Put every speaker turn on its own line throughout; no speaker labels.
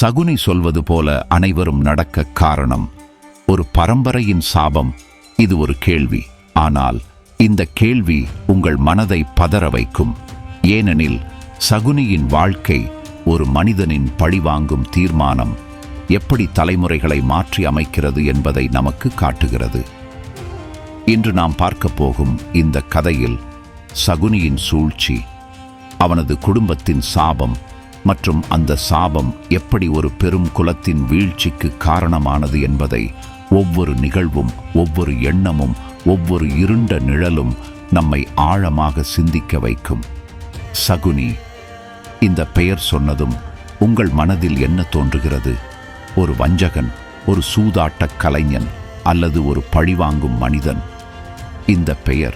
சகுனி சொல்வது போல அனைவரும் நடக்க காரணம். ஒரு பரம்பரையின் சாபம் இது ஒரு கேள்வி. ஆனால் இந்த கேள்வி உங்கள் மனதை பதற வைக்கும். ஏனெனில் சகுனியின் வாழ்க்கை ஒரு மனிதனின் பழிவாங்கும் தீர்மானம். எப்படி தலைமுறைகளை மாற்றி அமைக்கிறது என்பதை நமக்கு காட்டுகிறது. இன்று நாம் பார்க்கப் போகும் இந்த கதையில் சகுனியின் சூழ்ச்சி அவனது குடும்பத்தின் சாபம் மற்றும் அந்த சாபம் எப்படி ஒரு பெரும் குலத்தின் வீழ்ச்சிக்கு காரணமானது என்பதை ஒவ்வொரு நிகழ்வும் ஒவ்வொரு எண்ணமும் ஒவ்வொரு இருண்ட நிழலும் நம்மை ஆழமாக சிந்திக்க வைக்கும். சகுனி இந்த பெயர் சொன்னதும் உங்கள் மனதில் என்ன தோன்றுகிறது? ஒரு வஞ்சகன் ஒரு சூதாட்டக் கலைஞன் அல்லது ஒரு பழிவாங்கும் மனிதன். இந்த பெயர்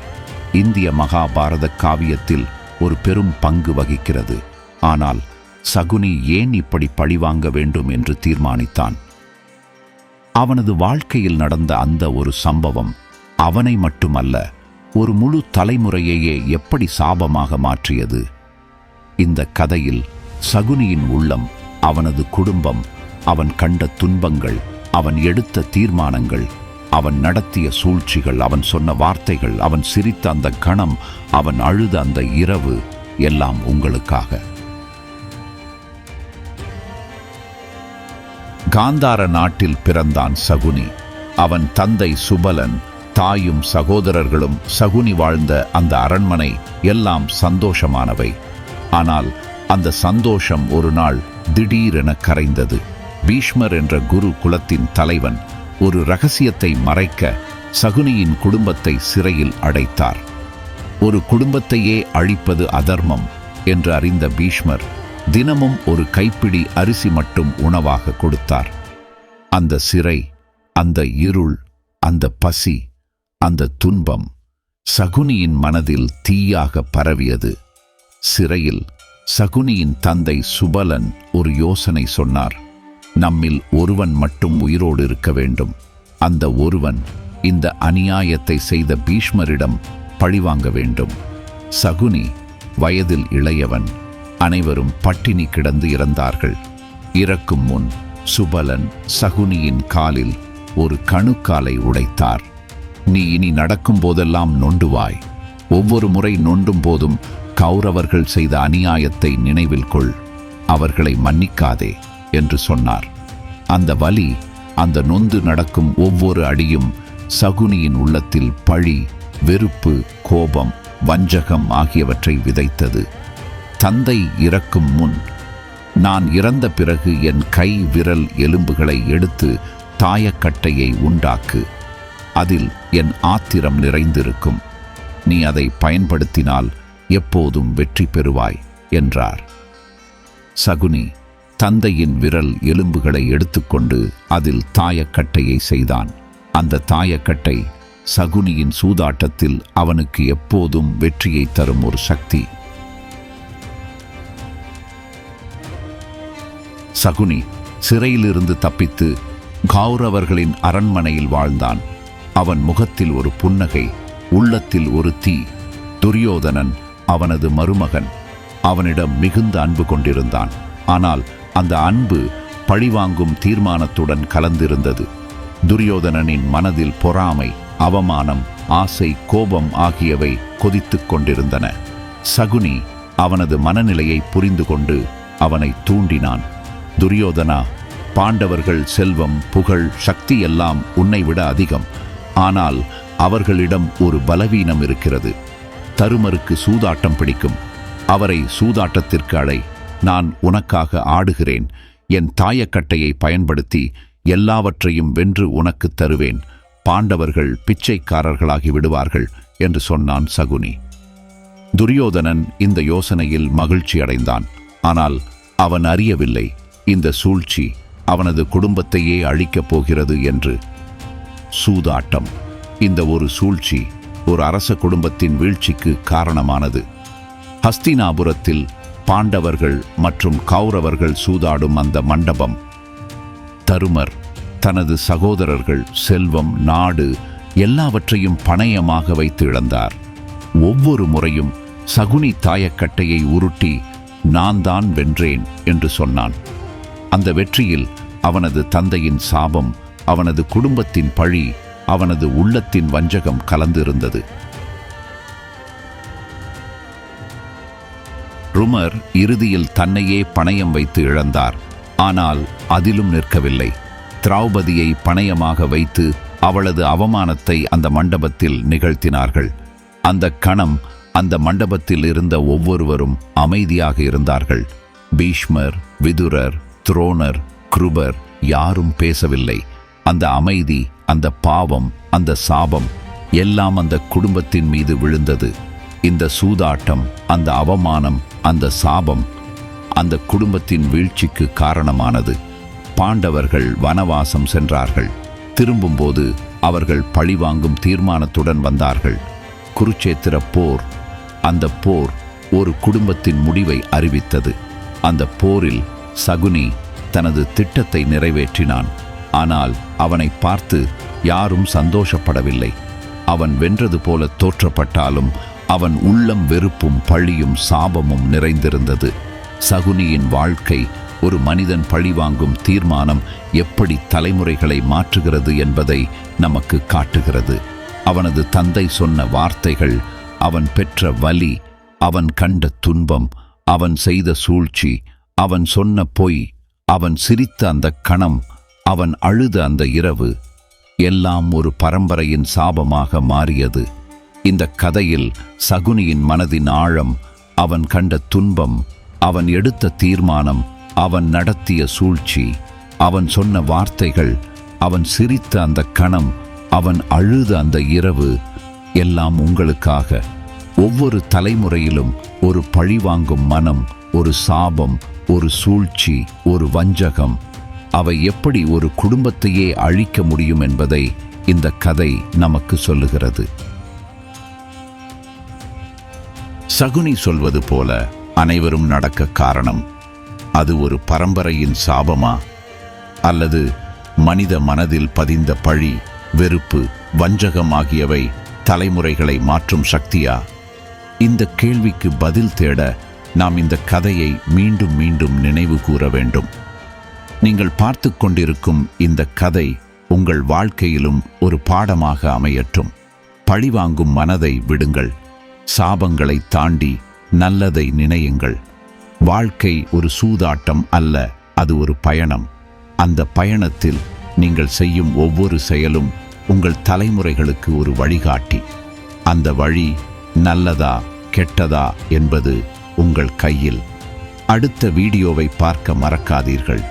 இந்திய மகாபாரத காவியத்தில் ஒரு பெரும் பங்கு வகிக்கிறது. ஆனால் சகுனி ஏன் இப்படி பழிவாங்க வேண்டும் என்று தீர்மானித்தான். அவனது வாழ்க்கையில் நடந்த அந்த ஒரு சம்பவம் அவனை மட்டுமல்ல ஒரு முழு தலைமுறையையே எப்படி சாபமாக மாற்றியது? இந்த கதையில் சகுனியின் உள்ளம் அவனது குடும்பம் அவன் கண்ட துன்பங்கள் அவன் எடுத்த தீர்மானங்கள் அவன் நடத்திய சூழ்ச்சிகள் அவன் சொன்ன வார்த்தைகள் அவன் சிரித்த அந்த கணம் அவன் அழுத அந்த இரவு எல்லாம் உங்களுக்காக. காந்தார நாட்டில் பிறந்தான் சகுனி. அவன் தந்தை சுபலன் தாயும் சகோதரர்களும் சகுனி வாழ்ந்த அந்த அரண்மனை எல்லாம் சந்தோஷமானவை. ஆனால் அந்த சந்தோஷம் ஒரு நாள் திடீரென கரைந்தது. பீஷ்மர் என்ற குரு குலத்தின் தலைவன் ஒரு ரகசியத்தை மறைக்க சகுனியின் குடும்பத்தை சிறையில் அடைத்தார். ஒரு குடும்பத்தையே அழிப்பது அதர்மம் என்று அறிந்த பீஷ்மர் தினமும் ஒரு கைப்பிடி அரிசி மட்டும் உணவாக கொடுத்தார். அந்த சிறை அந்த இருள் அந்த பசி அந்த துன்பம் சகுனியின் மனதில் தீயாக பரவியது. சிறையில் சகுனியின் தந்தை சுபலன் ஒரு யோசனை சொன்னார். நம்மில் ஒருவன் மட்டும் உயிரோடு இருக்க வேண்டும். அந்த ஒருவன் இந்த அநியாயத்தை செய்த பீஷ்மரிடம் பழிவாங்க வேண்டும். சகுனி வயதில் இளையவன். அனைவரும் பட்டினி கிடந்து இறந்தார்கள். இறக்கும் முன் சுபலன் சகுனியின் காலில் ஒரு கணுக்காலை உடைத்தார். நீ இனி நடக்கும் போதெல்லாம் நொண்டுவாய். ஒவ்வொரு முறை நொண்டும் போதும் கௌரவர்கள் செய்த அநியாயத்தை நினைவில் கொள். அவர்களை மன்னிக்காதே என்று சொன்னார். அந்த வலி அந்த நொந்து நடக்கும் ஒவ்வொரு அடியும் சகுனியின் உள்ளத்தில் பழி வெறுப்பு கோபம் வஞ்சகம் ஆகியவற்றை விதைத்தது. தந்தை இறக்கும் முன் நான் இறந்த பிறகு என் கை விரல் எலும்புகளை எடுத்து தாயக்கட்டையை உண்டாக்கு. அதில் என் ஆத்திரம் நிறைந்திருக்கும். நீ அதை பயன்படுத்தினால் எப்போதும் வெற்றி பெறுவாய் என்றார். சகுனி தந்தையின் விரல் எலும்புகளை எடுத்துக்கொண்டு அதில் தாயக்கட்டையை செய்தான். அந்த தாயக்கட்டை சகுனியின் சூதாட்டத்தில் அவனுக்கு எப்போதும் வெற்றியை தரும் ஒரு சக்தி. சகுனி சிறையிலிருந்து தப்பித்து கௌரவர்களின் அரண்மனையில் வாழ்ந்தான். அவன் முகத்தில் ஒரு புன்னகை உள்ளத்தில் ஒரு தீ. துரியோதனன் அவனது மருமகன் அவனிடம் மிகுந்த அன்பு கொண்டிருந்தான். ஆனால் அந்த அன்பு பழிவாங்கும் தீர்மானத்துடன் கலந்திருந்தது. துரியோதனனின் மனதில் பொறாமை அவமானம் ஆசை கோபம் ஆகியவை கொதித்துக் கொண்டிருந்தன. சகுனி அவனது மனநிலையை புரிந்து கொண்டு அவனை தூண்டினான். துரியோதனா பாண்டவர்கள் செல்வம் புகழ் சக்தி எல்லாம் உன்னை விட அதிகம். ஆனால் அவர்களிடம் ஒரு பலவீனம் இருக்கிறது. தருமருக்கு சூதாட்டம் பிடிக்கும். அவரை சூதாட்டத்திற்கு அழை. நான் உனக்காக ஆடுகிறேன். என் தாயக்கட்டையை பயன்படுத்தி எல்லாவற்றையும் வென்று உனக்குத் தருவேன். பாண்டவர்கள் பிச்சைக்காரர்களாகி விடுவார்கள் என்று சொன்னான் சகுனி. துரியோதனன் இந்த யோசனையில் மகிழ்ச்சி அடைந்தான் ஆனால் அவன் அறியவில்லை. இந்த சூழ்ச்சி அவனது குடும்பத்தையே அழிக்கப் போகிறது என்று. சூதாட்டம். இந்த ஒரு சூழ்ச்சி ஒரு அரச குடும்பத்தின் வீழ்ச்சிக்கு காரணமானது. ஹஸ்தினாபுரத்தில் பாண்டவர்கள் மற்றும் கௌரவர்கள் சூதாடும் அந்த மண்டபம். தருமர் தனது சகோதரர்கள் செல்வம் நாடு எல்லாவற்றையும் பணயமாக வைத்து இழந்தார். ஒவ்வொரு முறையும் சகுனி தாயக்கட்டையை உருட்டி நான் தான் வென்றேன் என்று சொன்னான். அந்த வெற்றியில் அவனது தந்தையின் சாபம் அவனது குடும்பத்தின் பழி அவனது உள்ளத்தின் வஞ்சகம் கலந்திருந்தது. ருமர் இறுதியில் தன்னையே பணயம் வைத்து இழந்தார். ஆனால் அதிலும் நிற்கவில்லை. திரௌபதியை பணயமாக வைத்து அவளது அவமானத்தை அந்த மண்டபத்தில் நிகழ்த்தினார்கள். அந்த கணம் அந்த மண்டபத்தில் இருந்த ஒவ்வொருவரும் அமைதியாக இருந்தார்கள். பீஷ்மர் விதுரர் துரோணர் கிருபர் யாரும் பேசவில்லை. அந்த அமைதி அந்த பாவம் அந்த சாபம் எல்லாம் அந்த குடும்பத்தின் மீது விழுந்தது. இந்த சூதாட்டம் அந்த அவமானம் அந்த சாபம் அந்த குடும்பத்தின் வீழ்ச்சிக்கு காரணமானது. பாண்டவர்கள் வனவாசம் சென்றார்கள். திரும்பும்போது அவர்கள் பழிவாங்கும் தீர்மானத்துடன் வந்தார்கள். குருச்சேத்திர போர் அந்த போர் ஒரு குடும்பத்தின் முடிவை அறிவித்தது. அந்த போரில் சகுனி தனது திட்டத்தை நிறைவேற்றினான். ஆனால் அவனை பார்த்து யாரும் சந்தோஷப்படவில்லை. அவன் வென்றது போல தோற்றப்பட்டாலும் அவன் உள்ளம் வெறுப்பும் பழியும் சாபமும் நிறைந்திருந்தது. சகுனியின் வாழ்க்கை ஒரு மனிதன் பழிவாங்கும் தீர்மானம் எப்படி தலைமுறைகளை மாற்றுகிறது என்பதை நமக்கு காட்டுகிறது. அவனது தந்தை சொன்ன வார்த்தைகள் அவன் பெற்ற வலி அவன் கண்ட துன்பம் அவன் செய்த சூழ்ச்சி அவன் சொன்ன பொய் அவன் சிரித்த அந்த கணம் அவன் அழுத அந்த இரவு எல்லாம் ஒரு பரம்பரையின் சாபமாக மாறியது. இந்த கதையில் சகுனியின் மனதின் ஆழம் அவன் கண்ட துன்பம் அவன் எடுத்த தீர்மானம் அவன் நடத்திய சூழ்ச்சி அவன் சொன்ன வார்த்தைகள் அவன் சிரித்த அந்த கணம் அவன் அழுத அந்த இரவு எல்லாம் உங்களுக்காக. ஒவ்வொரு தலைமுறையிலும் ஒரு பழிவாங்கும் மனம் ஒரு சாபம் ஒரு சூழ்ச்சி ஒரு வஞ்சகம். அவை எப்படி ஒரு குடும்பத்தையே அழிக்க முடியும் என்பதை இந்த கதை நமக்கு சொல்லுகிறது. சகுனி சொல்வது போல அனைவரும் நடக்க காரணம் அது ஒரு பரம்பரையின் சாபமா? அல்லது மனித மனதில் பதிந்த பழி வெறுப்பு வஞ்சகம் ஆகியவை தலைமுறைகளை மாற்றும் சக்தியா? இந்த கேள்விக்கு பதில் தேட நாம் இந்த கதையை மீண்டும் மீண்டும் நினைவு கூற வேண்டும். நீங்கள் பார்த்து கொண்டிருக்கும் இந்த கதை உங்கள் வாழ்க்கையிலும் ஒரு பாடமாக அமையட்டும். பழிவாங்கும் மனதை விடுங்கள். சாபங்களை தாண்டி நல்லதை நினையுங்கள். வாழ்க்கை ஒரு சூதாட்டம் அல்ல அது ஒரு பயணம். அந்த பயணத்தில் நீங்கள் செய்யும் ஒவ்வொரு செயலும் உங்கள் தலைமுறைகளுக்கு ஒரு வழிகாட்டி. அந்த வழி நல்லதா கெட்டதா என்பது உங்கள் கையில். அடுத்த வீடியோவை பார்க்க மறக்காதீர்கள்.